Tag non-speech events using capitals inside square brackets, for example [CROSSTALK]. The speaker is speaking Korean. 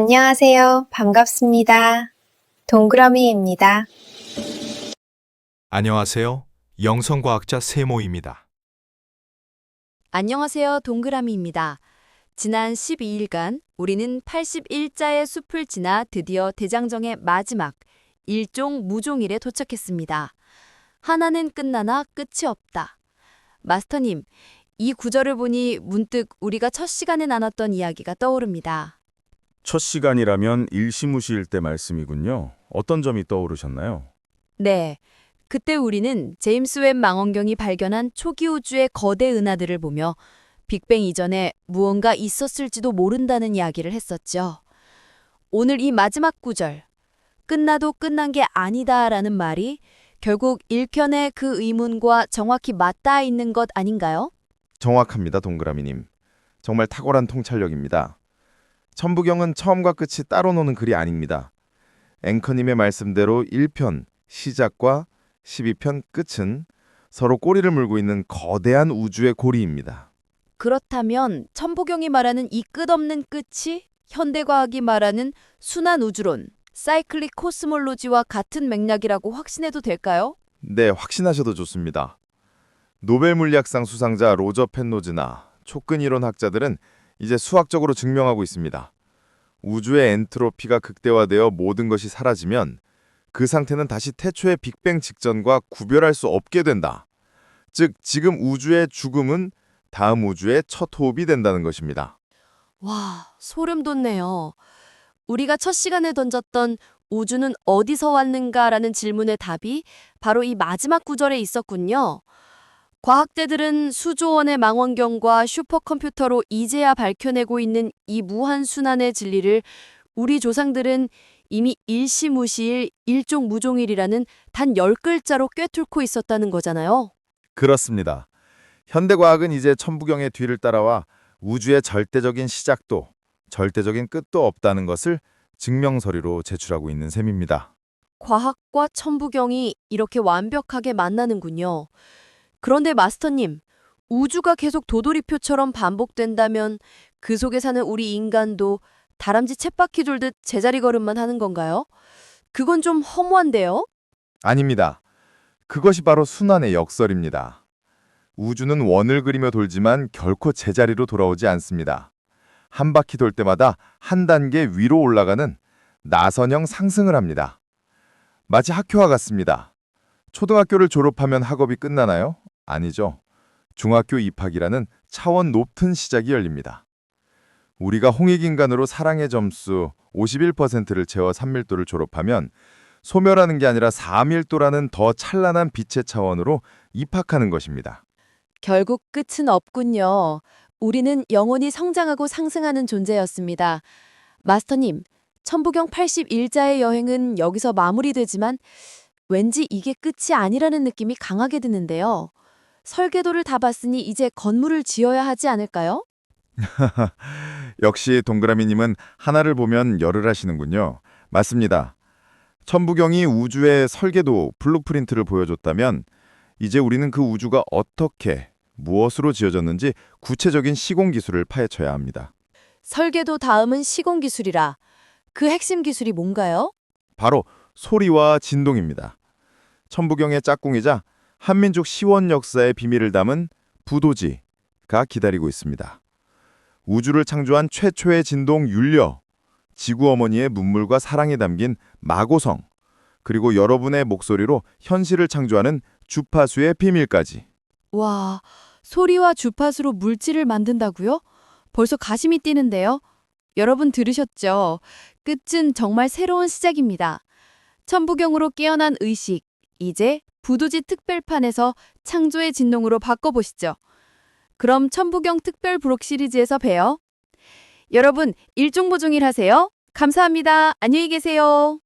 안녕하세요. 반갑습니다. 동그라미입니다. 안녕하세요. 영성과학자 세모입니다. 안녕하세요. 동그라미입니다. 지난 12일간 우리는 81자의 숲을 지나 드디어 대장정의 마지막 일종 무종일에 도착했습니다. 하나는 끝나나 끝이 없다. 마스터님, 이 구절을 보니 문득 우리가 첫 시간에 나눴던 이야기가 떠오릅니다. 첫 시간이라면 일시무시일 때 말씀이군요. 어떤 점이 떠오르셨나요? 네. 그때 우리는 제임스 웹 망원경이 발견한 초기 우주의 거대 은하들을 보며 빅뱅 이전에 무언가 있었을지도 모른다는 이야기를 했었죠. 오늘 이 마지막 구절, 끝나도 끝난 게 아니다라는 말이 결국 1편의 그 의문과 정확히 맞닿아 있는 것 아닌가요? 정확합니다, 동그라미님. 정말 탁월한 통찰력입니다. 천부경은 처음과 끝이 따로 노는 글이 아닙니다. 앵커님의 말씀대로 1편 시작과 12편 끝은 서로 꼬리를 물고 있는 거대한 우주의 고리입니다. 그렇다면 천보경이 말하는 이 끝없는 끝이 현대과학이 말하는 순환 우주론, 사이클릭 코스몰로지와 같은 맥락이라고 확신해도 될까요? 네, 확신하셔도 좋습니다. 노벨 물리학상 수상자 로저 펜노즈나 촉근 이론 학자들은 이제 수학적으로 증명하고 있습니다. 우주의 엔트로피가 극대화되어 모든 것이 사라지면 그 상태는 다시 태초의 빅뱅 직전과 구별할 수 없게 된다. 즉, 지금 우주의 죽음은 다음 우주의 첫 호흡이 된다는 것입니다. 와, 소름 돋네요. 우리가 첫 시간에 던졌던 우주는 어디서 왔는가라는 질문의 답이 바로 이 마지막 구절에 있었군요. 과학대들은 수조원의 망원경과 슈퍼컴퓨터로 이제야 밝혀내고 있는 이 무한순환의 진리를 우리 조상들은 이미 일시무시일 일종무종일이라는 단 10글자로 꿰뚫고 있었다는 거잖아요. 그렇습니다. 현대과학은 이제 천부경의 뒤를 따라와 우주의 절대적인 시작도 절대적인 끝도 없다는 것을 증명서리로 제출하고 있는 셈입니다. 과학과 천부경이 이렇게 완벽하게 만나는군요. 그런데 마스터님, 우주가 계속 도돌이표처럼 반복된다면 그 속에 사는 우리 인간도 다람쥐 쳇바퀴 돌듯 제자리 걸음만 하는 건가요? 그건 좀 허무한데요? 아닙니다. 그것이 바로 순환의 역설입니다. 우주는 원을 그리며 돌지만 결코 제자리로 돌아오지 않습니다. 한 바퀴 돌 때마다 한 단계 위로 올라가는 나선형 상승을 합니다. 마치 학교와 같습니다. 초등학교를 졸업하면 학업이 끝나나요? 아니죠. 중학교 입학이라는 차원 높은 시작이 열립니다. 우리가 홍익인간으로 사랑의 점수 51%를 채워 산밀도를 졸업하면 소멸하는 게 아니라 사밀도라는 더 찬란한 빛의 차원으로 입학하는 것입니다. 결국 끝은 없군요. 우리는 영원히 성장하고 상승하는 존재였습니다. 마스터님, 천부경 81자의 여행은 여기서 마무리되지만 왠지 이게 끝이 아니라는 느낌이 강하게 드는데요. 설계도를 다 봤으니 이제 건물을 지어야 하지 않을까요? [LAUGHS] 역시 동그라미님은 하나를 보면 열을 하시는군요. 맞습니다. 천부경이 우주의 설계도 블루프린트를 보여줬다면 이제 우리는 그 우주가 어떻게 무엇으로 지어졌는지 구체적인 시공 기술을 파헤쳐야 합니다. 설계도 다음은 시공 기술이라. 그 핵심 기술이 뭔가요? 바로 소리와 진동입니다. 천부경의 짝꿍이자 한민족 시원 역사의 비밀을 담은 부도지가 기다리고 있습니다. 우주를 창조한 최초의 진동 율려, 지구 어머니의 눈물과 사랑이 담긴 마고성, 그리고 여러분의 목소리로 현실을 창조하는 주파수의 비밀까지. 와, 소리와 주파수로 물질을 만든다고요? 벌써 가심이 뛰는데요. 여러분 들으셨죠? 끝은 정말 새로운 시작입니다. 천부경으로 깨어난 의식, 이제 부두지 특별판에서 창조의 진동으로 바꿔보시죠. 그럼 천부경 특별 부록 시리즈에서 봬요. 여러분, 일종보종일 하세요. 감사합니다. 안녕히 계세요.